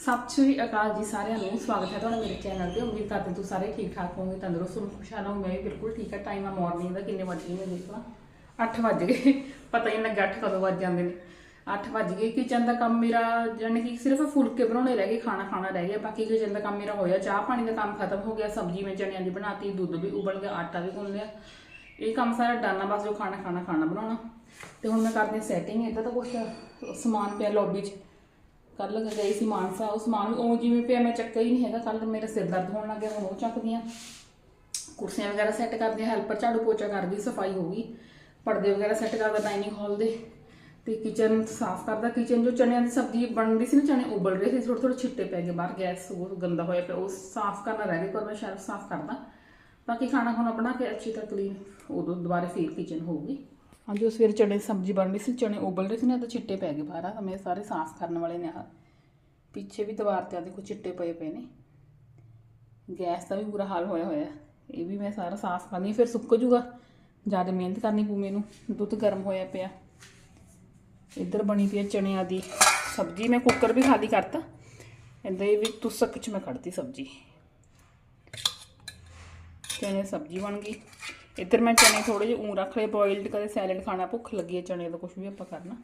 ਸਤਿ ਸ਼੍ਰੀ ਅਕਾਲ ਜੀ ਸਾਰਿਆਂ ਨੂੰ, ਸਵਾਗਤ ਹੈ ਤੁਹਾਡਾ ਮੇਰੇ ਚੈਨਲ ਤੇ। ਉਮੀਦ ਕਰਦੇ ਤੁਸੀਂ ਸਾਰੇ ਠੀਕ ਠਾਕ ਹੋਵੋਗੇ, ਤੰਦਰੁਸਤ ਹੋਵੋਗੇ ਖੁਸ਼ਹਾਲ ਹੋਵੋਗੇ। ਮੈਂ ਵੀ ਬਿਲਕੁਲ ਠੀਕ ਹੈ ਟਾਈਮ ਆ ਮਾਰਨਿੰਗ ਦਾ, ਕਿੰਨੇ ਵਜੇ ਨੇ ਦੇਖ। ਲਾ 8 ਵਜ ਗਏ, ਪਤਾ ਹੀ ਨਹੀਂ ਲੱਗਾ 8 ਕਦੋਂ ਵੱਜ ਜਾਂਦੇ ਨੇ। 8 ਵਜ ਗਏ, ਕਿਚਨ ਦਾ ਕੰਮ ਮੇਰਾ ਜਾਣੀ ਕਿ ਸਿਰਫ ਫੁਲਕੇ ਬਣਾਉਣੇ ਰਹਿ ਗਏ, ਖਾਣਾ ਖਾਣਾ ਰਹਿ ਗਿਆ, ਬਾਕੀ ਕਿਚਨ ਦਾ ਕੰਮ ਮੇਰਾ ਹੋਇਆ, ਚਾਹ ਪਾਣੀ ਦਾ ਕੰਮ ਖਤਮ ਹੋ ਗਿਆ, ਸਬਜ਼ੀ ਮੈਂ ਚਣਿਆਂ ਦੀ ਬਣਾਤੀ, ਦੁੱਧ ਵੀ ਉਬਲ ਗਿਆ, ਆਟਾ ਵੀ ਗੁੰਨ ਲਿਆ। ਇਹ ਕੰਮ ਸਾਰਾ ਡਾਨਾ ਬਸ ਜੋ ਖਾਣਾ ਖਾਣਾ ਖਾਣਾ ਬਣਾਉਣਾ। ਤੇ ਹੁਣ ਮੈਂ ਕਰਦੀ ਸੈਟਿੰਗ ਇੱਦਾਂ ਤਾਂ ਕੁਛ ਸਮਾਨ ਪਿਆ ਲੌਬੀ 'ਚ। ਕੱਲ ਗਈ ਸੀ ਮਾਨਸਾ, ਉਹ ਸਮਾਨ ਵੀ ਉਹ ਜਿਵੇਂ ਪਿਆ, ਮੈਂ ਚੱਕਿਆ ਹੀ ਨਹੀਂ ਹੈਗਾ। ਕੱਲ ਮੇਰਾ ਸਿਰ ਦਰਦ ਹੋਣ ਲੱਗ ਗਿਆ, ਹੁਣ ਉਹ ਚੱਕਦੀ ਆ। ਕੁਰਸੀਆਂ ਵਗੈਰਾ ਸੈੱਟ ਕਰਦੀ ਆ, ਹੈਲਪਰ ਝਾੜੂ ਪੋਚਾ ਕਰ ਗਈ ਸਫ਼ਾਈ ਹੋ ਗਈ। ਪਰਦੇ ਵਗੈਰਾ ਸੈੱਟ ਕਰਦਾ ਡਾਈਨਿੰਗ ਹਾਲ ਦੇ। ਤੇ ਕਿਚਨ ਸਾਫ਼ ਕਰਦਾ ਕਿਚਨ ਜੋ ਚਣਿਆਂ ਦੀ ਸਬਜ਼ੀ ਬਣਦੀ ਸੀ ਨਾ, ਚਣੇ ਉਬਲ ਰਹੇ ਸੀ ਥੋੜੇ ਥੋੜੇ ਛਿੱਟੇ ਪੈ ਗਏ ਬਾਹਰ, ਗੈਸ ਉਹ ਗੰਦਾ ਹੋਇਆ ਪਿਆ, ਉਹ ਸਾਫ਼ ਕਰਨਾ ਰਹਿ ਗਿਆ, ਪਰ ਮੈਂ ਸ਼ਾਇਦ ਸਾਫ਼ ਕਰਦਾ। ਬਾਕੀ ਖਾਣਾ ਖਾਣਾ ਬਣਾ ਕੇ ਅੱਛੀ ਤਰ੍ਹਾਂ ਕਲੀਨ ਉਦੋਂ ਦੁਬਾਰਾ ਫੇਰ ਕਿਚਨ ਹੋਊਗੀ। ਹਾਂਜੀ, ਉਹ ਸਵੇਰੇ ਚਣੇ ਦੀ ਸਬਜ਼ੀ ਬਣ ਰਹੀ ਸੀ ਚਣੇ ਉਬਲ ਰਹੇ ਸੀ ਨਾ, ਤਾਂ ਛਿੱਟੇ ਪੈ ਗਏ ਬਾਹਰ। ਆ ਮੈਂ ਸਾਰੇ ਸਾਫ਼ ਕਰਨ ਵਾਲੇ ਨੇ ਆਹ। ਪਿੱਛੇ ਵੀ ਦੀਵਾਰ ਤੇ ਆ ਦੇਖੋ ਚਿੱਟੇ ਪਏ ਪਏ ਨੇ। ਗੈਸ ਦਾ ਵੀ ਬੁਰਾ ਹਾਲ ਹੋਇਆ ਹੋਇਆ। ਇਹ ਵੀ ਮੈਂ ਸਾਰਾ ਸਾਫ਼ ਕਰਨੀ ਫਿਰ ਸੁੱਕ ਜੂਗਾ। ਜ਼ਿਆਦਾ ਮਿਹਨਤ ਕਰਨੀ ਪੂ ਮੈਨੂੰ। ਦੁੱਧ ਗਰਮ ਹੋਇਆ ਪਿਆ। ਇੱਧਰ ਬਣੀ ਪਈ ਚਣਿਆਂ ਦੀ ਸਬਜ਼ੀ। ਮੈਂ ਕੁੱਕਰ ਵੀ ਖਾਲੀ ਕਰਤਾ। ਇੰਦਾ ਇਹ ਵੀ ਤੁਸਕ ਚ ਮੈਂ ਕੱਢਤੀ ਸਬਜ਼ੀ। ਚਣੇ ਸਬਜ਼ੀ ਬਣ ਗਈ। ਇੱਧਰ ਮੈਂ ਚਨੇ ਥੋੜੇ ਜਿਹੇ ਊਂ ਰੱਖ ਲਏ ਬੋਇਲਡ ਕਦੇ ਸੈਲਡ ਖਾਣਾ ਭੁੱਖ ਲੱਗੀ ਹੈ ਚਣੇ ਦਾ ਕੁਝ ਵੀ ਆਪਾਂ ਕਰਨਾ।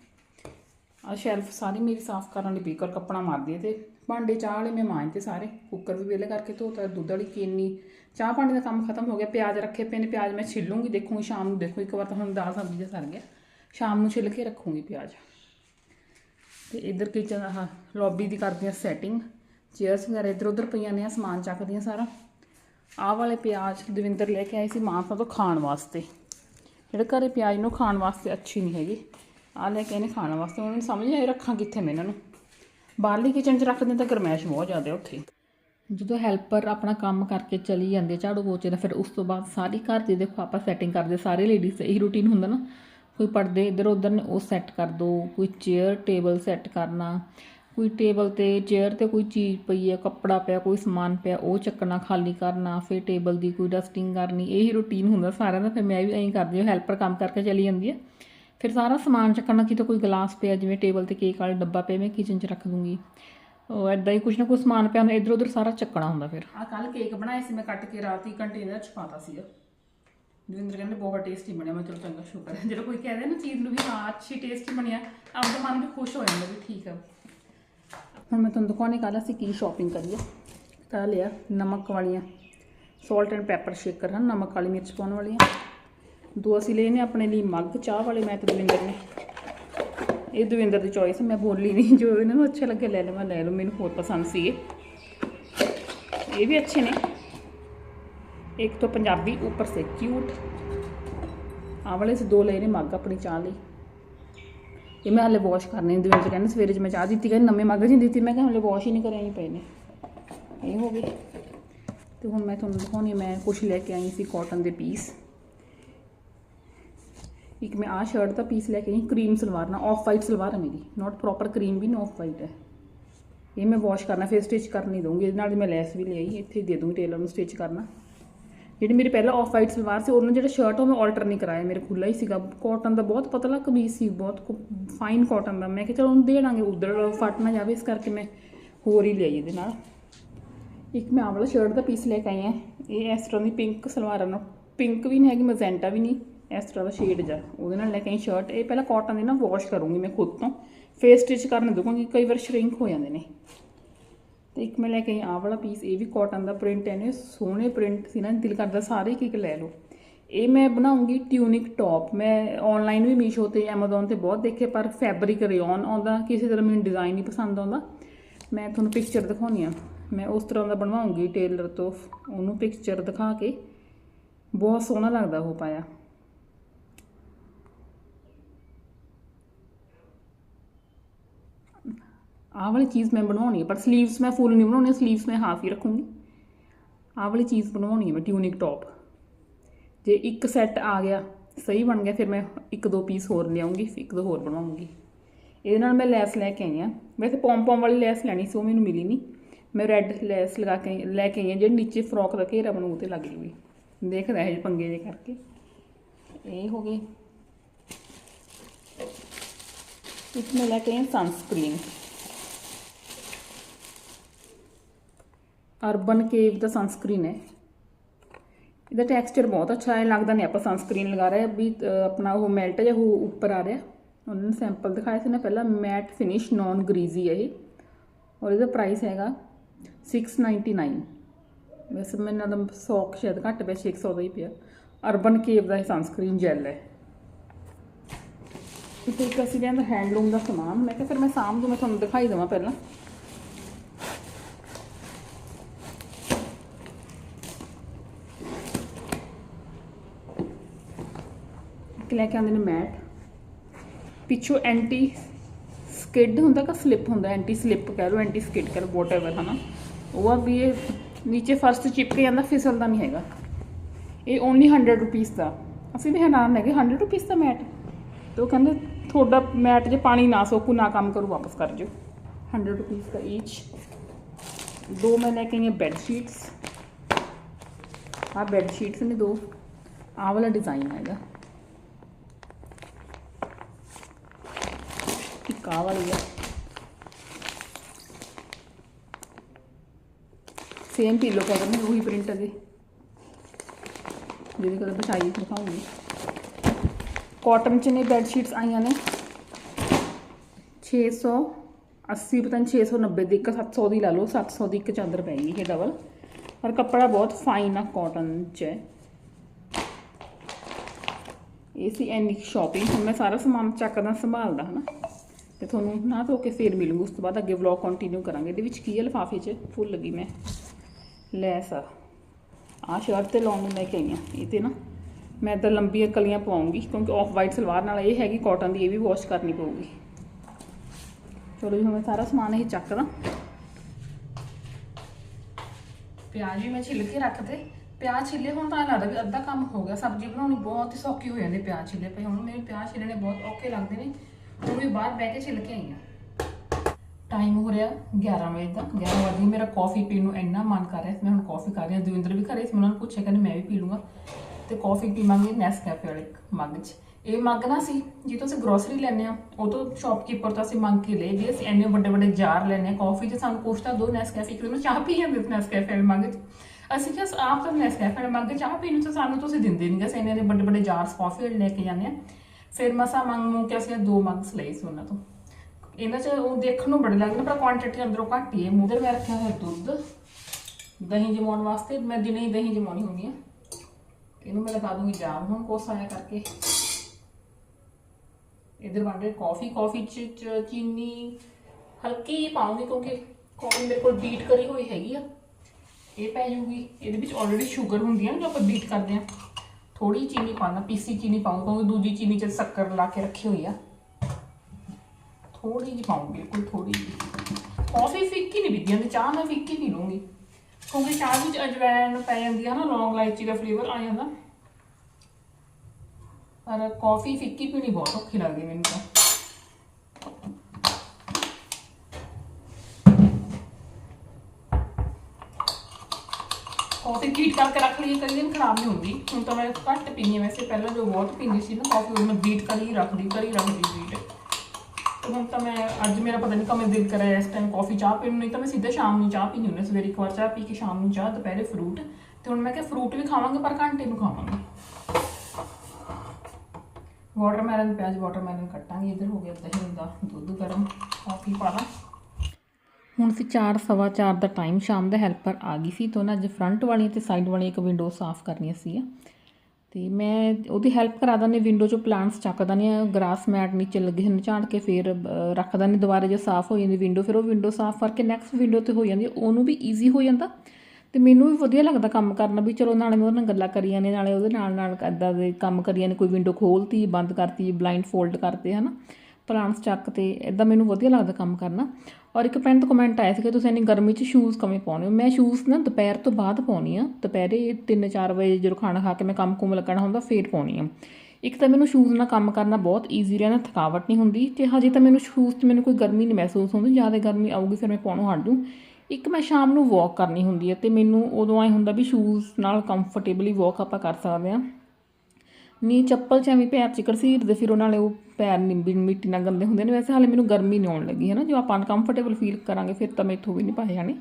ਆ ਸ਼ੈਲਫ ਸਾਰੀ ਮੇਰੀ ਸਾਫ਼ ਕਰਨ ਲਈ ਬੀਕਰ ਕੱਪੜਾ ਮਾਰਦੀ ਹੈ ਤੇ ਭਾਂਡੇ ਚਾਹ ਵਾਲੇ ਮੈਂ ਮਾਂਜਦੇ ਸਾਰੇ ਕੁੱਕਰ ਵੀ ਵੇਲੇ ਕਰਕੇ ਧੋਤਾ ਦੁੱਧ ਵਾਲੀ ਕੇਨੀ। ਚਾਹ ਪਾਣੀ ਦਾ ਕੰਮ ਖਤਮ ਹੋ ਗਿਆ, ਪਿਆਜ਼ ਰੱਖੇ ਪਏ ਨੇ, ਪਿਆਜ਼ ਮੈਂ ਛਿੱਲੂੰਗੀ, ਦੇਖੂੰਗੀ ਸ਼ਾਮ ਨੂੰ, ਦੇਖੋ ਇੱਕ ਵਾਰ ਤਾਂ ਹੁਣ ਦਾਲ ਸਬਜ਼ੀ ਦਾ ਸਰ ਗਿਆ। ਸ਼ਾਮ ਨੂੰ ਛਿੱਲ ਕੇ ਰੱਖੂੰਗੀ ਪਿਆਜ਼। ਤੇ ਇੱਧਰ ਕਿਚਨ ਆਹ ਲੌਬੀ ਦੀ ਕਰਦੀਆਂ ਸੈਟਿੰਗ ਚੇਅਰਸ ਵਗੈਰਾ ਇੱਧਰ ਉੱਧਰ ਪਈਆਂ ਨੇ, ਆਹ ਸਮਾਨ ਚੱਕਦੀਆਂ ਸਾਰਾ। ਆਹ ਵਾਲੇ ਪਿਆਜ਼ ਦਵਿੰਦਰ ਲੈ ਕੇ ਆਏ ਸੀ ਮਾਂ ਤੋਂ ਖਾਣ ਵਾਸਤੇ। ਜਿਹੜੇ ਘਰੇ ਪਿਆਜ਼ ਨੂੰ ਖਾਣ ਵਾਸਤੇ ਅੱਛੀ ਨਹੀਂ ਹੈਗੀ। ਆਹ ਲੈ ਕੇ ਇਹਨੇ ਖਾਣ ਵਾਸਤੇ। ਉਹਨਾਂ ਨੂੰ ਸਮਝ ਨਹੀਂ ਆਈ ਰੱਖਾਂ ਕਿੱਥੇ ਮੈਂ ਇਹਨਾਂ ਨੂੰ। ਬਾਹਰਲੀ ਕਿਚਨ 'ਚ ਰੱਖਦੇ ਤਾਂ ਗਰਮੈਸ਼ ਬਹੁਤ ਜ਼ਿਆਦਾ ਉੱਥੇ। ਜਦੋਂ ਹੈਲਪਰ ਆਪਣਾ ਕੰਮ ਕਰਕੇ ਚਲੀ ਜਾਂਦੇ ਝਾੜੂ ਪੋਚੇ ਦਾ, ਫਿਰ ਉਸ ਤੋਂ ਬਾਅਦ ਸਾਰੀ ਘਰ ਦੀ ਦੇਖੋ ਆਪਾਂ ਸੈਟਿੰਗ ਕਰਦੇ, ਸਾਰੇ ਲੇਡੀਜ਼ ਇਹੀ ਰੂਟੀਨ ਹੁੰਦਾ ਨਾ। ਕੋਈ ਪਰਦੇ ਇੱਧਰ ਉੱਧਰ ਨੇ, ਉਹ ਸੈੱਟ ਕਰ ਦੋ। ਕੋਈ ਚੇਅਰ ਟੇਬਲ ਸੈੱਟ ਕਰਨਾ। ਕੋਈ ਟੇਬਲ ਤੇ ਚੇਅਰ ਤੇ ਕੋਈ ਚੀਜ਼ ਪਈ ਹੈ ਕੱਪੜਾ ਪਿਆ, ਕੋਈ ਸਮਾਨ ਪਿਆ, ਉਹ ਚੱਕਣਾ ਖਾਲੀ ਕਰਨਾ, ਫਿਰ ਟੇਬਲ ਦੀ ਕੋਈ ਡਸਟਿੰਗ ਕਰਨੀ, ਇਹੀ ਰੂਟੀਨ ਹੁੰਦਾ ਸਾਰਿਆਂ ਦਾ, ਫਿਰ ਮੈਂ ਵੀ ਐਂ ਕਰਦੀ ਹਾਂ, ਹੈਲਪਰ ਕੰਮ ਕਰਕੇ ਚਲੀ ਜਾਂਦੀ ਹੈ। ਫਿਰ ਸਾਰਾ ਸਮਾਨ ਚੱਕਣਾ, ਕਿਤੇ ਕੋਈ ਗਲਾਸ ਪਿਆ, ਜਿਵੇਂ ਟੇਬਲ ਤੇ ਕੇਕ ਵਾਲਾ ਡੱਬਾ ਪਿਆ, ਮੈਂ ਕਿਚਨ 'ਚ ਰੱਖ ਦੂੰਗੀ। ਉਹ ਐਦਾਂ ਹੀ ਕੁਛ ਨਾ ਕੁਛ ਸਮਾਨ ਪਿਆ ਹੁੰਦਾ ਇੱਧਰ ਉੱਧਰ ਸਾਰਾ ਚੱਕਣਾ ਹੁੰਦਾ ਫਿਰ। ਆ ਕੱਲ ਕੇਕ ਬਣਾਇਆ ਸੀ, ਮੈਂ ਕੱਟ ਕੇ ਰਾਤ ਰਾਤੀ ਕੰਟੇਨਰ 'ਚ ਪਾਤਾ ਸੀਗਾ। ਦਵਿੰਦਰ ਕਹਿੰਦੇ ਬਹੁਤ ਟੇਸਟੀ ਬਣਿਆ, ਮੈਂ ਚਲੋ ਚੰਗਾ, ਸ਼ੁਕਰ ਹੈ। ਜਦੋਂ ਕੋਈ ਕਹਦੇ ਨਾ ਚੀਜ਼ ਨੂੰ ਵੀ, ਹਾਂ, ਅੱਛੀ ਟੇਸਟੀ ਬਣਿਆ ਆਪਦਾ ਮਨ ਵੀ ਖੁਸ਼ ਹੋ ਜਾਂਦਾ ਵੀ ਠੀਕ ਆ। ਹੁਣ ਮੈਂ ਤੁਹਾਨੂੰ ਦਿਖਾਉਣੇ ਕੱਲ੍ਹ ਅਸੀਂ ਕੀ ਸ਼ਾਪਿੰਗ ਕਰੀ ਆ ਤਾਂ ਲਿਆ ਨਮਕ ਵਾਲੀਆਂ ਸਾਲਟ ਐਂਡ ਪੈਪਰ ਸ਼ੇਕਰ ਹਨ, ਨਮਕ ਵਾਲੀ ਮਿਰਚ ਪਾਉਣ ਵਾਲੀਆਂ। ਦੋ ਅਸੀਂ ਲਏ ਨੇ ਆਪਣੇ ਲਈ ਮੱਗ ਚਾਹ ਵਾਲੇ, ਮੈਂ ਤੇ ਦਵਿੰਦਰ ਨੇ। ਇਹ ਦਵਿੰਦਰ ਦੀ ਚੋਇਸ ਮੈਂ ਬੋਲੀ ਨਹੀਂ, ਜੋ ਇਹਨਾਂ ਨੂੰ ਅੱਛੇ ਲੱਗੇ, ਲੈ ਲਵਾਂ, ਲੈ ਲਓ, ਮੈਨੂੰ ਹੋਰ ਪਸੰਦ ਸੀ ਇਹ। ਇਹ ਵੀ ਅੱਛੇ ਨੇ। ਇੱਕ ਤੋਂ ਪੰਜਾਬੀ, ਉੱਪਰ ਸੇ ਕਿਊਟ ਆਹ ਵਾਲੇ ਸੇ ਦੋ ਲਏ ਨੇ ਮੱਗ ਆਪਣੀ ਚਾਹ ਲਈ। ਇਹ ਮੈਂ ਹਲੇ ਵਾਸ਼ ਕਰਨੇ ਨੇ ਦਵਿੰਦਰ ਕਹਿੰਦੇ ਸਵੇਰੇ ਚ ਮੈਂ ਚਾਹ ਦਿੱਤੀ, ਕਹਿੰਦੇ ਨਵੇਂ ਮੱਗ ਦਿੱਤੀ, ਮੈਂ ਕਿਹਾ ਹਲੇ ਵਾਸ਼ ਹੀ ਨਹੀਂ ਕਰਿਆ ਹੀ ਪਏ ਨੇ। ਇਹ ਹੋ ਗਏ। ਤੇ ਹੁਣ ਮੈਂ ਤੁਹਾਨੂੰ ਦਿਖਾਉਣੀ ਮੈਂ ਕੁਝ ਲੈ ਕੇ ਆਈ ਸੀ ਕਾਟਨ ਦੇ ਪੀਸ ਇੱਕ ਮੈਂ ਆਹ ਸ਼ਰਟ ਦਾ ਪੀਸ ਲੈ ਕੇ ਆਈ ਕਰੀਮ ਸਲਵਾਰ ਨਾ ਆਫ ਵਾਈਟ ਸਲਵਾਰ ਹੈ ਮੇਰੀ ਨਾਟ ਪ੍ਰੋਪਰ ਕਰੀਮ ਵੀ ਨਾ ਆਫ ਵਾਈਟ ਹੈ। ਇਹ ਮੈਂ ਵਾਸ਼ ਕਰਨਾ, ਫਿਰ ਸਟਿਚ ਕਰਨੀ ਦਊਂਗੀ, ਇਹਦੇ ਨਾਲ ਮੈਂ ਲੈਸ ਵੀ ਲਈ ਇੱਥੇ ਦੇ ਦੂੰਗੀ ਟੇਲਰ ਨੂੰ ਸਟਿਚ ਕਰਨਾ। ਜਿਹੜੀ ਮੇਰੀ ਪਹਿਲਾਂ ਆਫ ਵਾਈਟ ਸਲਵਾਰ ਸੀ ਉਹਨੂੰ ਜਿਹੜਾ ਸ਼ਰਟ ਉਹ ਮੈਂ ਆਲਟਰ ਨਹੀਂ ਕਰਾਇਆ, ਮੇਰੇ ਖੁੱਲਾ ਹੀ ਸੀਗਾ। ਕਾਟਨ ਦਾ ਬਹੁਤ ਪਤਲਾ ਕਮੀਜ਼ ਸੀ, ਬਹੁਤ ਫਾਈਨ ਕਾਟਨ ਦਾ। ਮੈਂ ਕਿਹਾ ਚਲੋ ਉਹਨੂੰ ਦੇ ਦਾਂਗੇ, ਉਧਰ ਫਟ ਨਾ ਜਾਵੇ, ਇਸ ਕਰਕੇ ਮੈਂ ਹੋਰ ਹੀ ਲਈ ਇਹਦੇ ਨਾਲ। ਇੱਕ ਮੈਂ ਆਹ ਸ਼ਰਟ ਦਾ ਪੀਸ ਲੈ ਕੇ ਆਈ ਹਾਂ ਇਹ ਇਸ ਤਰ੍ਹਾਂ ਦੀ ਪਿੰਕ ਸਲਵਾਰ ਨਾਲ ਪਿੰਕ ਵੀ ਨਹੀਂ ਹੈਗੀ ਮਜੈਂਟਾ ਵੀ ਨਹੀਂ ਇਸ ਤਰ੍ਹਾਂ ਦਾ ਸ਼ੇਡ ਜਾ ਉਹਦੇ ਨਾਲ ਲੈ ਕੇ ਆਈ ਸ਼ਰਟ ਇਹ ਪਹਿਲਾਂ ਕਾਟਨ ਦੀ ਨਾ ਵਾਸ਼ ਕਰੂੰਗੀ ਮੈਂ ਖੁਦ ਤੋਂ। ਫੇਸ ਸਟਿਚ ਕਰਨ ਦੂੰਗੀ ਕਈ ਵਾਰ ਸ਼ਰਿੰਕ ਹੋ ਜਾਂਦੇ ਨੇ। ਤੇ ਇੱਕ ਮੈਂ ਲੈ ਕੇ ਆਹ ਵਾਲਾ ਪੀਸ ਇਹ ਵੀ ਕਾਟਨ ਦਾ ਪ੍ਰਿੰਟ ਹੈ ਨੇ ਸੋਹਣੇ ਪ੍ਰਿੰਟ ਸੀ ਨਾ, ਦਿਲ ਕਰਦਾ ਸਾਰੇ ਇੱਕ ਇੱਕ ਲੈ ਲਓ। ਇਹ ਮੈਂ ਬਣਾਉਂਗੀ ਟਿਊਨਿਕ ਟੌਪ ਮੈਂ ਆਨਲਾਈਨ ਵੀ ਮੀਸ਼ੋ ਤੇ Amazon ਤੇ ਬਹੁਤ ਦੇਖੇ, ਪਰ ਫੈਬਰਿਕ ਰਿਓਨ ਆਉਂਦਾ, ਕਿਸੇ ਤਰ੍ਹਾਂ ਮੈਨੂੰ ਡਿਜ਼ਾਈਨ ਨਹੀਂ ਪਸੰਦ ਆਉਂਦਾ। ਮੈਂ ਤੁਹਾਨੂੰ ਪਿਕਚਰ ਦਿਖਾਉਣੀ ਆ ਮੈਂ ਉਸ ਤਰ੍ਹਾਂ ਦਾ ਬਣਵਾਉਂਗੀ ਟੇਲਰ ਤੋਂ, ਉਹਨੂੰ ਪਿਕਚਰ ਦਿਖਾ ਕੇ। ਬਹੁਤ ਸੋਹਣਾ ਲੱਗਦਾ ਉਹ ਪਾਇਆ। ਆਹ ਵਾਲੀ ਚੀਜ਼ ਮੈਂ ਬਣਾਉਣੀ ਹੈ ਪਰ 슬ੀਵਸ ਮੈਂ ਫੁੱਲ ਨਹੀਂ ਬਣਾਉਣੀ 슬ੀਵਸ ਮੈਂ ਹਾਫ ਹੀ ਰੱਖੂੰਗੀ। ਆਹ ਵਾਲੀ ਚੀਜ਼ ਬਣਾਉਣੀ ਹੈ ਮੈਂ ਟਿਊਨਿਕ ਟੌਪ ਜੇ ਇੱਕ ਸੈੱਟ ਆ ਗਿਆ, ਸਹੀ ਬਣ ਗਿਆ, ਫਿਰ ਮੈਂ ਇੱਕ ਦੋ ਪੀਸ ਹੋਰ ਲਿਆਉਂਗੀ, ਇੱਕ ਦੋ ਹੋਰ ਬਣਾਉਂਗੀ। ਇਹਦੇ ਨਾਲ ਮੈਂ ਲੈਸ ਲੈ ਕੇ ਆਈ ਆ। ਵੈਸੇ ਪੌਮ ਪੌਮ ਵਾਲੀ ਲੈਸ ਲੈਣੀ ਸੀ, ਉਹ ਮੈਨੂੰ ਮਿਲੀ ਨਹੀਂ। ਮੈਂ ਰੈੱਡ ਲੈਸ ਲਗਾ ਕੇ ਲੈ ਕੇ ਆਈ ਆ, ਜਿਹੜੀ ਨੀਚੇ ਫਰੋਕ ਦਾ ਘੇਰਾ ਬਣੂ ਉਹ ਤੇ ਲੱਗ ਜੂਗੀ। ਦੇਖਦਾ ਇਹ ਪੰਗੇ ਜੇ ਕਰਕੇ। ਇਹ ਹੋ ਗਏ। ਇੱਕ ਮੈਂ ਲੈ ਕੇ ਆਈ ਸਨਸਕ੍ਰੀਨ ਅਰਬਨ ਕੇਵ ਦਾ ਸਨਸਕ੍ਰੀਨ ਹੈ। ਇਹਦਾ ਟੈਕਸਚਰ ਬਹੁਤ ਅੱਛਾ ਹੈ, ਲੱਗਦਾ ਨਹੀਂ ਆਪਾਂ ਸਨਸਕ੍ਰੀਨ ਲਗਾ ਰਹੇ ਵੀ ਆਪਣਾ ਉਹ ਮੈਲਟ ਜਿਹਾ ਉਹ ਉੱਪਰ ਆ ਰਿਹਾ। ਉਹਨਾਂ ਨੇ ਸੈਂਪਲ ਦਿਖਾਇਆ ਸੀ ਨਾ ਪਹਿਲਾਂ ਮੈਟ ਫਿਨਿਸ਼ ਨॉन ਗਰੀਜ਼ੀ ਹੈ ਇਹ। ਔਰ ਇਹਦਾ ਪ੍ਰਾਈਸ ਹੈਗਾ 699 ਵੈਸੇ ਮੈਨੂੰ ਤਾਂ 100 ਕੁ ਸ਼ਾਇਦ ਘੱਟ ਪਿਆ 600 ਦਾ ਹੀ ਪਿਆ। ਅਰਬਨ ਕੇਵ ਦਾ ਇਹ ਸਨਸਕ੍ਰੀਨ ਜੈਲ ਹੈ। ਇਸ ਇੱਕ ਅਸੀਂ ਕਹਿੰਦਾ ਹੈਂਡਲੂਮ ਦਾ ਸਮਾਨ। ਮੈਂ ਕਿਹਾ ਫਿਰ ਮੈਂ ਸਾਂਭ ਦੂੰ ਮੈਂ ਤੁਹਾਨੂੰ ਦਿਖਾਈ ਦੇਵਾਂ ਪਹਿਲਾਂ। ਲੈ ਕੇ ਆਉਂਦੇ ਨੇ ਮੈਟ। ਪਿੱਛੋਂ ਐਂਟੀ ਸਕਿਡ ਹੁੰਦਾ ਕਿ ਸਲਿੱਪ ਹੁੰਦਾ ਐਂਟੀ ਸਲਿੱਪ ਕਹਿ ਲਓ ਐਂਟੀ ਸਕਿਡ ਕਹਿ ਲਓ ਵੋਟਐਵਰ ਹਨਾ। ਉਹ ਆ ਵੀ ਇਹ ਨੀਚੇ ਫਰਸ਼ ਤੇ ਚਿਪਕ ਜਾਂਦਾ, ਫਿਸਲਦਾ ਨਹੀਂ ਹੈਗਾ। ਇਹ ਓਨਲੀ 100 ਰੁਪੀਸ ਦਾ। ਅਸੀਂ ਵੀ ਹੈਰਾਨ ਹੈਗੇ 100 ਰੁਪੀਸ ਦਾ ਮੈਟ? ਤੇ ਉਹ ਕਹਿੰਦੇ, ਤੁਹਾਡਾ ਮੈਟ ਜੇ ਪਾਣੀ ਨਾ ਸੋਕੂ, ਨਾ ਕੰਮ ਕਰੂ, ਵਾਪਸ ਕਰ ਜਿਓ। 100 ਰੁਪੀਸ ਦਾ ਈਚ ਦੋ ਮੈਂ ਲੈ ਕੇ ਆਈ ਬੈੱਡ ਸ਼ੀਟਸ ਆ ਬੈੱਡ ਸ਼ੀਟਸ ਨੇ ਦੋ। ਆਹ ਵਾਲਾ ਡਿਜ਼ਾਈਨ ਹੈਗਾ। ਕਾਹ ਵਾਲੀ ਹੈ ਸੇਮ ਪੀਲੋ ਕਵਰ ਨੇ ਉਹੀ ਪ੍ਰਿੰਟ ਹੈ ਜਿਹਦੀ ਕਲਰ ਬਿਛਾਈ ਦਿਖਾਉਂਗੀ। ਕਾਟਨ ਚ ਨੇ ਬੈੱਡ ਸ਼ੀਟਸ ਆਈਆਂ ਨੇ। 680 ਪਤਾ ਨਹੀਂ 690 ਦੀ ਇੱਕ 700 ਦੀ ਲਾ ਲਓ 700 ਦੀ ਇੱਕ ਚਾਦਰ ਪੈ ਗਈ ਇਹ ਡਬਲ ਪਰ ਕੱਪੜਾ ਬਹੁਤ ਫਾਈਨ ਆ ਕਾਟਨ ਚ। ਹੈ ਇਹ ਸੀ ਐਨੀ ਸ਼ਾਪਿੰਗ ਹੁਣ ਮੈਂ ਸਾਰਾ ਸਮਾਨ ਚੱਕਦਾ, ਸੰਭਾਲਦਾ, ਹਨਾ। ਤੇ ਤੁਹਾਨੂੰ ਨਾ ਧੋ ਕੇ ਫੇਰ ਮਿਲੂੰਗੀ, ਉਸ ਤੋਂ ਬਾਅਦ ਅੱਗੇ ਵਲੌਗ ਕੰਟੀਨਿਊ ਕਰਾਂਗੇ। ਇਹਦੇ ਵਿੱਚ ਕੀ ਹੈ ਲਿਫਾਫੇ 'ਚ? ਫੁੱਲ ਲੱਗੀ ਮੈਂ। ਲੈਸ ਆ ਆਹ ਸ਼ਰਟ ਤੇ ਲਾਉਣ ਨੂੰ ਲੈ ਕੇ ਆਈ ਹਾਂ, ਇਹ ਤੇ ਨਾ ਮੈਂ ਤਾਂ ਲੰਬੀਆਂ ਕਲੀਆਂ ਪਵਾਉਂਗੀ, ਕਿਉਂਕਿ ਆਫ ਵਾਈਟ ਸਲਵਾਰ ਨਾਲ ਇਹ ਹੈਗੀ ਕਾਟਨ ਦੀ ਇਹ ਵੀ ਵਾਸ਼ ਕਰਨੀ ਪਊਗੀ। ਚਲੋ ਜੀ, ਹੁਣ ਮੈਂ ਸਾਰਾ ਸਮਾਨ ਇਹ ਚੱਕਦਾ ਪਿਆਜ਼ ਵੀ ਮੈਂ ਛਿੱਲ ਕੇ ਰੱਖਦੇ ਪਿਆਜ਼ ਛਿੱਲੇ ਹੁਣ ਤਾਂ ਲੱਗਦਾ ਵੀ ਅੱਧਾ ਕੰਮ ਹੋ ਗਿਆ, ਸਬਜ਼ੀ ਬਣਾਉਣੀ ਬਹੁਤ ਹੀ ਸੌਖੀ ਹੋ ਜਾਂਦੀ ਪਿਆਜ਼ ਛਿੱਲੇ ਪਏ ਹੁਣ ਮੇਰੇ ਪਿਆਜ਼ ਛਿੱਲਣੇ ਬਹੁਤ ਔਖੇ ਲੱਗਦੇ ਨੇ। ਹੁਣ ਵੀ ਬਾਹਰ ਬਹਿ ਕੇ ਛਿੱਲ ਕੇ ਆਈ ਹਾਂ ਟਾਈਮ ਹੋ ਰਿਹਾ 11 ਵਜੇ ਦਾ 11 ਵਜੇ ਮੇਰਾ ਕਾਫੀ ਪੀਣ ਨੂੰ ਇੰਨਾ ਮਨ ਕਰ ਰਿਹਾ ਮੈਂ ਹੁਣ ਕਾਫੀ ਕਰ ਰਹੀ ਦਵਿੰਦਰ ਵੀ ਘਰੇ ਸੀ, ਮੈਂ ਉਹਨਾਂ ਨੂੰ ਪੁੱਛਿਆ, ਕਹਿੰਦੇ ਮੈਂ ਵੀ ਪੀ ਲੂੰਗਾ। ਤੇ ਕਾਫੀ ਪੀਵਾਂਗੇ ਨੈਸਕੈਫੇ ਵਾਲੇ ਮੱਗ 'ਚ। ਇਹ ਮੱਗ ਨਾ ਸੀ ਜੇ ਤੁਸੀਂ ਗਰੋਸਰੀ ਲੈਣੇ ਆ ਉਹ ਤੋਂ ਸ਼ਾਪਕੀਪਰ ਤੋਂ ਅਸੀਂ ਮੰਗ ਕੇ ਲਏ ਜੇ ਅਸੀਂ ਇੰਨੇ ਵੱਡੇ ਵੱਡੇ ਜਾਰ ਲੈਣੇ ਆ ਕਾਫੀ 'ਚ, ਸਾਨੂੰ ਪੁੱਛਦਾ ਦੋ ਨੈਸਕੈਫੇ ਕਿਉਂ ਚਾਹ ਪੀ ਜਾਂਦੇ ਸੀ ਨੈਸਕੈਫੇ ਵਾਲੇ ਮੱਗ 'ਚ। ਅਸੀਂ ਕਿਹਾ, ਆਪ ਤਾਂ ਨੈਸਕੈਫੇ ਵਾਲੇ ਮੱਗ ਚਾਹ ਪੀਣ ਨੂੰ ਤਾਂ ਸਾਨੂੰ ਤੁਸੀਂ ਦਿੰਦੇ ਨਹੀਂ ਗੇ। ਇੰਨੇ ਇੰਨੇ ਵੱਡੇ ਵੱਡੇ ਜਾਰਸ ਕਾਫੀ ਵਾਲੇ ਲੈ ਕੇ ਜਾਂਦੇ ਆ ਫਿਰ ਮਸਾ ਮੰਗ ਮੂ ਕੇ ਅਸੀਂ ਦੋ ਮੰਗਸ ਲਏ ਸੀ ਉਹਨਾਂ ਤੋਂ। ਇਹਨਾਂ 'ਚ ਉਹ ਦੇਖਣ ਨੂੰ ਬੜੇ ਲੱਗਦੇ ਨੇ, ਪਰ ਕੁਆਂਟੀਟੀ ਅੰਦਰੋਂ ਘੱਟ ਹੀ ਹੈ। ਮੂਦਰ ਮੈਂ ਰੱਖਿਆ ਹੋਇਆ ਦੁੱਧ, ਦਹੀਂ ਜਮਾਉਣ ਵਾਸਤੇ। ਮੈਂ ਦਿਨੇ ਹੀ ਦਹੀਂ ਜਮਾਉਣੀ ਹੁੰਦੀ ਆ। ਇਹਨੂੰ ਮੈਂ ਲਗਾ ਦੂੰਗੀ ਜਾਮ ਹੁਣ ਕੋਸਾ ਆਇਆ ਕਰਕੇ। ਇਧਰ ਬਣ ਕਾਫੀ ਕਾਫੀ ਚ ਚ ਚੀਨੀ ਹਲਕੀ ਹੀ ਪਾਉਂਗੀ ਕਿਉਂਕਿ ਕਾਫੀ ਮੇਰੇ ਕੋਲ ਬੀਟ ਕਰੀ ਹੋਈ ਹੈਗੀ ਆ। ਇਹ ਪੈ ਜੂਗੀ। ਇਹਦੇ ਵਿੱਚ ਆਲਰੇਡੀ ਸ਼ੂਗਰ ਹੁੰਦੀ ਆ ਨਾ, ਜੋ ਆਪਾਂ ਬੀਟ ਕਰਦੇ ਆ। ਥੋੜੀ ਚੀਨੀ ਪਾਉਣਾ ਪੀਸੀ ਚੀਨੀ ਪਾਉਂਗਾ ਕਿਉਂਕਿ ਦੂਜੀ ਚੀਨੀ ਚ ਸ਼ੱਕਰ ਲਾ ਕੇ ਰੱਖੀ ਹੋਈ ਆ। ਥੋੜੀ ਜਿਹੀ ਪਾਉਂ ਬਿਲਕੁਲ ਥੋੜੀ ਜਿਹੀ। ਕਾਫੀ ਫਿੱਕੀ ਨਹੀਂ ਪੀਂਦੀ ਤੇ ਚਾਹ ਮੈਂ ਫਿੱਕੀ ਪੀ ਲੂੰਗੀ ਕਿਉਂਕਿ ਚਾਹ ਵਿੱਚ ਅਜਵਾਇਣ ਪੈ ਜਾਂਦੀ ਹੈ ਨਾ, ਲੌਂਗ ਇਲਾਇਚੀ ਦਾ ਫਲੇਵਰ ਆ ਜਾਂਦਾ। ਪਰ ਕਾਫੀ ਫਿੱਕੀ ਪੀਣੀ ਬਹੁਤ ਔਖੀ ਲੱਗਦੀ ਮੈਨੂੰ ਤਾਂ। ਕਾਫੀ ਕੀਟ ਕਰਕੇ ਰੱਖ ਲਈ, ਕਈ ਦਿਨ ਖਰਾਬ ਨਹੀਂ ਹੁੰਦੀ। ਹੁਣ ਤਾਂ ਮੈਂ ਘੱਟ ਪੀਣੀ ਵੈਸੇ ਪਹਿਲਾਂ ਜੋ ਬਹੁਤ ਪੀਂਦੀ ਸੀ ਨਾ ਕਾਫੀ ਉਹ ਮੈਂ ਬੀਟ ਕਰੀ, ਰੱਖਦੀ ਕਰੀ, ਰੱਖਦੀ ਬੀਟ ਤੇ ਹੁਣ ਤਾਂ ਮੈਂ, ਅੱਜ ਮੇਰਾ ਪਤਾ ਨਹੀਂ ਕਮੇ ਦਿਲ ਕਰਿਆ ਇਸ ਟਾਈਮ ਕਾਫੀ ਚਾਹ ਪੀਣ ਨੂੰ। ਨਹੀਂ ਤਾਂ ਮੈਂ ਸਿੱਧਾ ਸ਼ਾਮ ਨੂੰ ਚਾਹ ਪੀਣੀ ਹੁੰਦੀ ਹਾਂ। ਸਵੇਰੇ ਇੱਕ ਵਾਰ ਚਾਹ ਪੀ ਕੇ ਸ਼ਾਮ ਨੂੰ ਚਾਹ, ਦੁਪਹਿਰੇ ਫਰੂਟ ਤੇ ਹੁਣ ਮੈਂ ਕਿਹਾ ਫਰੂਟ ਵੀ ਖਾਵਾਂਗੇ, ਪਰ ਘੰਟੇ ਨੂੰ ਖਾਵਾਂਗੇ। ਵਾਟਰਮੈਲਨ ਪਿਆਜ਼ ਵਾਟਰਮੈਲਨ ਕੱਟਾਂਗੇ। ਇੱਧਰ ਹੋ ਗਿਆ ਦਹੀਂ ਦਾ ਦੁੱਧ ਗਰਮ। ਕਾਫੀ ਪਾ ਲਾਂ। ਹੁਣ ਸੀ 4 ਸਵਾ 4 ਦਾ ਟਾਈਮ ਸ਼ਾਮ ਦਾ ਹੈਲਪਰ ਆ ਗਈ ਸੀ ਤੋਂ ਨਾ ਅੱਜ ਫਰੰਟ ਵਾਲੀਆਂ ਤੇ ਸਾਈਡ ਵਾਲੀਆਂ ਇੱਕ ਵਿੰਡੋ ਸਾਫ਼ ਕਰਨੀਆਂ ਸੀ ਤੇ ਮੈਂ ਉਹਦੀ ਹੈਲਪ ਕਰਾ ਦਾਂ ਨੇ ਵਿੰਡੋ ਚੋਂ ਪਲਾਂਟਸ ਚੱਕਦਾ ਨੇ ਗ੍ਰਾਸ ਮੈਟ ਨੀਚੇ ਲੱਗੇ ਹਨ ਝਾੜ ਕੇ ਫਿਰ ਰੱਖ ਰੱਖਦਾ ਨੇ ਦੁਬਾਰਾ ਜੇ ਸਾਫ਼ ਹੋ ਜਾਂਦੀ ਵਿੰਡੋ ਫਿਰ ਉਹ ਵਿੰਡੋ ਸਾਫ਼ ਕਰਕੇ ਨੈਕਸਟ ਵਿੰਡੋ ਤੇ ਹੋ ਜਾਂਦੀ ਉਹਨੂੰ ਵੀ ਈਜ਼ੀ ਹੋ ਜਾਂਦਾ। ਤੇ ਮੈਨੂੰ ਵੀ ਵਧੀਆ ਲੱਗਦਾ ਕੰਮ ਕਰਨਾ ਵੀ, ਚਲੋ ਨਾਲੇ ਮੈਂ ਉਹਦੇ ਨਾਲ ਗੱਲਾਂ ਕਰੀਆਂ ਨੇ, ਨਾਲੇ ਉਹਦੇ ਨਾਲ ਨਾਲ ਇੱਦਾਂ ਦੇ ਕੰਮ ਕਰੀਆਂ ਨੇ, ਕੋਈ ਵਿੰਡੋ ਖੋਲਤੀ, ਬੰਦ ਕਰਤੀ ਬਲਾਈਂਡ ਫੋਲਡ ਕਰਤੇ, ਹਨਾ। ਪਲਾਂਟਸ ਚੱਕ ਤੇ ਇਦਾਂ ਮੈਨੂੰ ਵਧੀਆ ਲੱਗਦਾ ਕੰਮ ਕਰਨਾ। ਔਰ ਇੱਕ ਪੈਂਟ ਕਮੈਂਟ ਆਇਆ ਸੀ ਕਿ ਤੁਸੀਂ ਇੰਨੀ ਗਰਮੀ 'ਚ ਸ਼ੂਜ਼ ਕਿਵੇਂ ਪਾਉਂਦੇ ਹੋ? ਮੈਂ ਸ਼ੂਜ਼ ਨਾ ਦੁਪਹਿਰ ਤੋਂ ਬਾਅਦ ਪਾਉਣੀ ਆ ਦੁਪਹਿਰੇ 3-4 ਵਜੇ ਜਦੋਂ ਖਾਣਾ ਖਾ ਕੇ ਮੈਂ ਕੰਮ ਕੁਮ ਲੱਗਣਾ ਹੁੰਦਾ, ਫੇਰ ਪਾਉਣੀ ਆ ਇੱਕ ਤਾਂ ਮੈਨੂੰ ਸ਼ੂਜ਼ ਨਾਲ ਕੰਮ ਕਰਨਾ ਬਹੁਤ ਈਜ਼ੀ ਰਹਿੰਦਾ, ਥਕਾਵਟ ਨਹੀਂ ਹੁੰਦੀ ਤੇ ਹਜੇ ਤਾਂ ਮੈਨੂੰ ਸ਼ੂਜ਼ 'ਚ ਮੈਨੂੰ ਕੋਈ ਗਰਮੀ ਨਹੀਂ ਮਹਿਸੂਸ ਹੁੰਦੀ। ਜ਼ਿਆਦਾ ਗਰਮੀ ਆਊਗੀ ਫਿਰ ਮੈਂ ਪਾਉਣੋਂ ਹਟ ਜੂ ਇੱਕ ਮੈਂ ਸ਼ਾਮ ਨੂੰ ਵਾਕ ਕਰਨੀ ਹੁੰਦੀ ਹੈ ਤੇ ਮੈਨੂੰ ਉਦੋਂ ਐ ਹੁੰਦਾ ਵੀ ਸ਼ੂਜ਼ ਨਾਲ ਕੰਫਰਟੇਬਲੀ ਵਾਕ ਆਪਾਂ ਕਰ ਸਕਦੇ ਆ ਨੀ ਚੱਪਲ ਚ ਐਵੇਂ ਪੈਰ ਚ ਘਸੀਟਦੇ ਫਿਰ ਉਹਨਾਂ ਨਾਲੇ ਉਹ ਪੈਰ ਨਿੰਬੀ ਮਿੱਟੀ ਨਾਲ ਗੰਦੇ ਹੁੰਦੇ ਨੇ। ਵੈਸੇ ਹਾਲੇ ਮੈਨੂੰ ਗਰਮੀ ਨਹੀਂ ਆਉਣ ਲੱਗੀ ਹੈ ਨਾ ਜੋ ਆਪਾਂ ਅਨਕੰਫਰਟੇਬਲ ਫੀਲ ਕਰਾਂਗੇ, ਫਿਰ ਤਾਂ ਮੈਥੋਂ ਵੀ ਨਹੀਂ ਪਾਏ ਜਾਣੇ।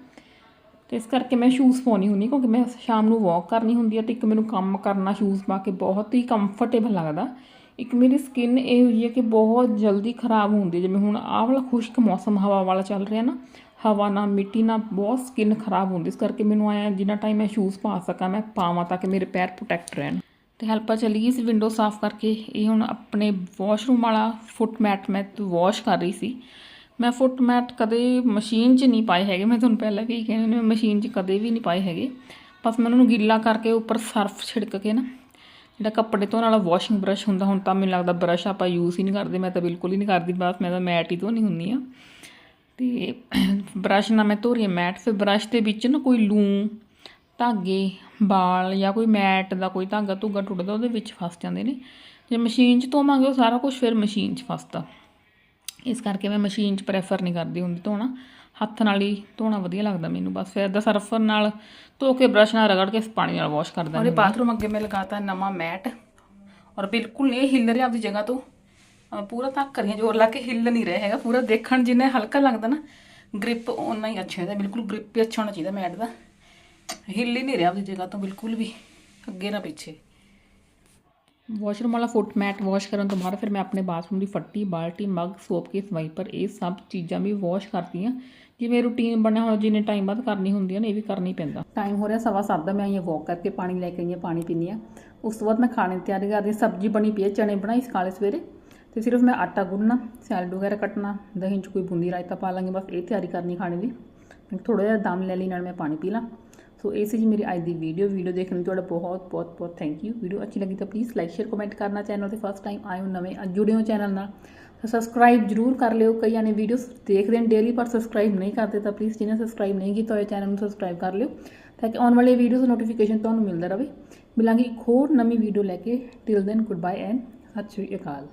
ਤੇ ਇਸ ਕਰਕੇ ਮੈਂ ਸ਼ੂਜ਼ ਪਾਉਣੀ ਹੁੰਦੀ, ਕਿਉਂਕਿ ਮੈਂ ਸ਼ਾਮ ਨੂੰ ਵਾਕ ਕਰਨੀ ਹੁੰਦੀ ਹੈ ਤੇ ਇੱਕ ਮੈਨੂੰ ਕੰਮ ਕਰਨਾ ਸ਼ੂਜ਼ ਪਾ ਕੇ ਬਹੁਤ ਹੀ ਕੰਫਰਟੇਬਲ ਲੱਗਦਾ। ਇੱਕ ਮੇਰੀ ਸਕਿਨ ਇਹ ਹੋਈ ਹੈ ਕਿ ਬਹੁਤ ਜਲਦੀ ਖਰਾਬ ਹੁੰਦੀ ਜਿਵੇਂ ਹੁਣ ਆਹ ਵਾਲਾ ਖੁਸ਼ਕ ਮੌਸਮ ਹਵਾ ਵਾਲਾ ਚੱਲ ਰਿਹਾ ਨਾ, ਹਵਾ ਨਾਲ ਮਿੱਟੀ ਨਾਲ ਬਹੁਤ ਸਕਿਨ ਖਰਾਬ ਹੁੰਦੀ ਇਸ ਕਰਕੇ ਮੈਨੂੰ ਆਇਆ ਜਿੰਨਾ ਟਾਈਮ ਮੈਂ ਸ਼ੂਜ਼ ਪਾ ਸਕਾਂ, ਮੈਂ ਪਾਵਾਂ ਤਾਂ ਕਿ ਮੇਰੇ ਪੈਰ ਪ੍ਰੋਟੈਕਟ ਰਹਿਣ। ਤੇ ਹੈਲਪਰ ਚਲੀ ਗਈ ਸੀ ਵਿੰਡੋ ਸਾਫ਼ ਕਰਕੇ। ਇਹ ਹੁਣ ਆਪਣੇ ਵਾਸ਼ਰੂਮ ਵਾਲਾ ਫੁੱਟ ਮੈਟ ਮੈਂ ਵਾਸ਼ ਕਰ ਰਹੀ ਸੀ। ਮੈਂ ਫੁੱਟ ਮੈਟ ਕਦੇ ਮਸ਼ੀਨ 'ਚ ਨਹੀਂ ਪਾਏ ਹੈਗੇ। ਮੈਂ ਤੁਹਾਨੂੰ ਪਹਿਲਾਂ ਵੀ ਕਹਿੰਦੀ ਮੈਂ ਮਸ਼ੀਨ 'ਚ ਕਦੇ ਵੀ ਨਹੀਂ ਪਾਏ ਹੈਗੇ। ਬਸ ਮੈਂ ਉਹਨਾਂ ਨੂੰ ਗਿੱਲਾ ਕਰਕੇ ਉੱਪਰ ਸਰਫ ਛਿੜਕ ਕੇ ਨਾ, ਜਿਹੜਾ ਕੱਪੜੇ ਧੋਣ ਵਾਲਾ ਵਾਸ਼ਿੰਗ ਬ੍ਰਸ਼ ਹੁੰਦਾ, ਹੁਣ ਤਾਂ ਮੈਨੂੰ ਲੱਗਦਾ ਬ੍ਰਸ਼ ਆਪਾਂ ਯੂਜ਼ ਹੀ ਨਹੀਂ ਕਰਦੇ। ਮੈਂ ਤਾਂ ਬਿਲਕੁਲ ਹੀ ਨਹੀਂ ਕਰਦੀ, ਬਸ ਮੈਂ ਤਾਂ ਮੈਟ ਹੀ ਧੋਣੀ ਹੁੰਦੀ ਆ ਤੇ ਬ੍ਰਸ਼ ਨਾਲ ਮੈਂ ਧੋ ਰਹੀ ਹਾਂ। ਮੈਟ ਫਿਰ ਬ੍ਰਸ਼ ਦੇ ਵਿੱਚ ਨਾ ਕੋਈ ਲੂੰ ਧਾਗੇ ਵਾਲ ਜਾਂ ਕੋਈ ਮੈਟ ਦਾ ਕੋਈ ਧਾਗਾ ਧੁੱਗਾ ਟੁੱਟਦਾ ਉਹਦੇ ਵਿੱਚ ਫਸ ਜਾਂਦੇ ਨੇ। ਜੇ ਮਸ਼ੀਨ 'ਚ ਧੋਵਾਂਗੇ ਉਹ ਸਾਰਾ ਕੁਝ ਫਿਰ ਮਸ਼ੀਨ 'ਚ ਫਸਦਾ। ਇਸ ਕਰਕੇ ਮੈਂ ਮਸ਼ੀਨ 'ਚ ਪ੍ਰੈਫਰ ਨਹੀਂ ਕਰਦੀ ਹੁੰਦੀ ਧੋਣਾ। ਹੱਥ ਨਾਲ ਹੀ ਧੋਣਾ ਵਧੀਆ ਲੱਗਦਾ ਮੈਨੂੰ ਬਸ ਫਿਰ ਦਾ ਸਰਫ ਨਾਲ ਧੋ ਕੇ ਬ੍ਰਸ਼ ਨਾਲ ਰਗੜ ਕੇ ਪਾਣੀ ਨਾਲ ਵਾਸ਼ ਕਰ ਦਿੰਦੀ ਹਾਂ ਬਾਥਰੂਮ ਅੱਗੇ ਮੈਂ ਲਗਾਤਾ ਨਵਾਂ ਮੈਟ ਔਰ ਬਿਲਕੁਲ ਨਹੀਂ ਹਿੱਲ ਰਿਹਾ ਆਪਦੀ ਜਗ੍ਹਾ ਤੋਂ। ਪੂਰਾ ਧੱਕ ਕਰੀਆਂ ਜ਼ੋਰ ਲਾ ਕੇ ਹਿੱਲ ਨਹੀਂ ਰਿਹਾ ਹੈਗਾ ਪੂਰਾ ਦੇਖਣ ਜਿੰਨਾ ਹਲਕਾ ਲੱਗਦਾ ਨਾ ਗ੍ਰਿਪ ਓਨਾ ਹੀ ਅੱਛਾ ਇਹਦਾ ਬਿਲਕੁਲ ਗ੍ਰਿਪ ਹੀ ਅੱਛਾ ਹੋਣਾ ਚਾਹੀਦਾ ਮੈਟ ਦਾ। ਹਿੱਲ ਹੀ ਨਹੀਂ ਰਿਹਾ ਆਪਦੀ ਜਗ੍ਹਾ ਤੋਂ ਬਿਲਕੁਲ ਵੀ ਅੱਗੇ ਨਾ ਪਿੱਛੇ। ਵਾਸ਼ਰੂਮ ਵਾਲਾ ਫੁੱਟ ਮੈਟ ਵਾਸ਼ ਕਰਨ ਤੋਂ ਬਾਅਦ ਫਿਰ ਮੈਂ ਆਪਣੇ ਬਾਥਰੂਮ ਦੀ ਫੱਟੀ ਬਾਲਟੀ ਮੱਗ ਸੋਪ ਕੇਸ ਵਾਈਪਰ ਇਹ ਸਭ ਚੀਜ਼ਾਂ ਵੀ ਵਾਸ਼ ਕਰਦੀ ਹਾਂ ਜਿਵੇਂ ਰੂਟੀਨ ਬਣਿਆ ਹੋਇਆ ਜਿੰਨੇ ਟਾਈਮ ਬਾਅਦ ਕਰਨੀ ਹੁੰਦੀ ਹੈ ਨਾ ਇਹ ਵੀ ਕਰਨੀ ਪੈਂਦਾ। ਟਾਈਮ ਹੋ ਰਿਹਾ ਸਵਾ ਸੱਤ ਦਾ ਮੈਂ ਇਹ ਵਾਕ ਕਰਕੇ ਪਾਣੀ ਲੈ ਕੇ ਆਈ ਹਾਂ ਪਾਣੀ ਪੀਂਦੀ ਹਾਂ। ਉਸ ਤੋਂ ਬਾਅਦ ਮੈਂ ਖਾਣੇ ਦੀ ਤਿਆਰੀ ਕਰਦੀ ਹਾਂ ਸਬਜ਼ੀ ਬਣੀ ਪਈ ਹੈ ਚਣੇ ਬਣਾਈ ਸੀ ਕਾਲੇ ਸਵੇਰੇ। ਤੇ ਸਿਰਫ ਮੈਂ ਆਟਾ ਗੁੰਨਣਾ ਸੈਲਡ ਵਗੈਰਾ ਕੱਟਣਾ ਦਹੀਂ 'ਚ ਕੋਈ ਬੂੰਦੀ ਰਾਇਤਾ ਪਾ ਲਾਂਗੇ ਬਸ ਇਹ ਤਿਆਰੀ ਕਰਨੀ ਖਾਣੇ ਦੀ। ਥੋੜਾ ਜਿਹਾ ਦਮ ਲੈ ਲਈ ਨਾਲ ਮੈਂ ਪਾਣੀ ਪੀ ਲਾਂ। ਸੋ ਇਹ ਸੀ ਜੀ ਮੇਰੀ ਅੱਜ ਦੀ ਵੀਡੀਓ ਵੀਡੀਓ ਦੇਖਣ ਲਈ ਤੁਹਾਡਾ ਬਹੁਤ ਬਹੁਤ ਬਹੁਤ ਥੈਂਕ ਯੂ ਵੀਡੀਓ ਅੱਛੀ ਲੱਗੀ ਤਾਂ ਪਲੀਜ਼ ਲਾਈਕ ਸ਼ੇਅਰ ਕਮੈਂਟ ਕਰਨਾ ਚੈਨਲ ਤੇ ਫਸਟ ਟਾਈਮ ਆਏ ਹੋ, ਨਵੇਂ ਅੱਜ ਜੁੜੇ ਹੋ ਚੈਨਲ ਨਾਲ। ਤਾਂ ਸਬਸਕ੍ਰਾਈਬ ਜਰੂਰ ਕਰ ਲਿਓ। ਕਈਆਂ ਨੇ ਵੀਡੀਓਜ਼ ਦੇਖਦੇ ਨੇ ਡੇਲੀ ਪਰ ਸਬਸਕ੍ਰਾਈਬ ਨਹੀਂ ਕਰਦੇ ਤਾਂ ਪਲੀਜ਼ ਜਿਹਨੇ ਸਬਸਕ੍ਰਾਈਬ ਨਹੀਂ ਕੀਤਾ ਹੋਇਆ ਚੈਨਲ ਨੂੰ ਸਬਸਕ੍ਰਾਈਬ ਕਰ ਲਿਓ ਤਾਂ ਕਿ ਆਉਣ ਵਾਲੇ ਵੀਡੀਓਜ਼ ਦਾ ਨੋਟੀਫਿਕੇਸ਼ਨ ਤੁਹਾਨੂੰ ਮਿਲਦਾ ਰਹੇ। ਮਿਲਾਂਗੇ ਇੱਕ ਹੋਰ ਨਵੀਂ ਵੀਡੀਓ ਲੈ ਕੇ। Till then good bye and ਸਤਿ ਸ਼੍ਰੀ ਅਕਾਲ।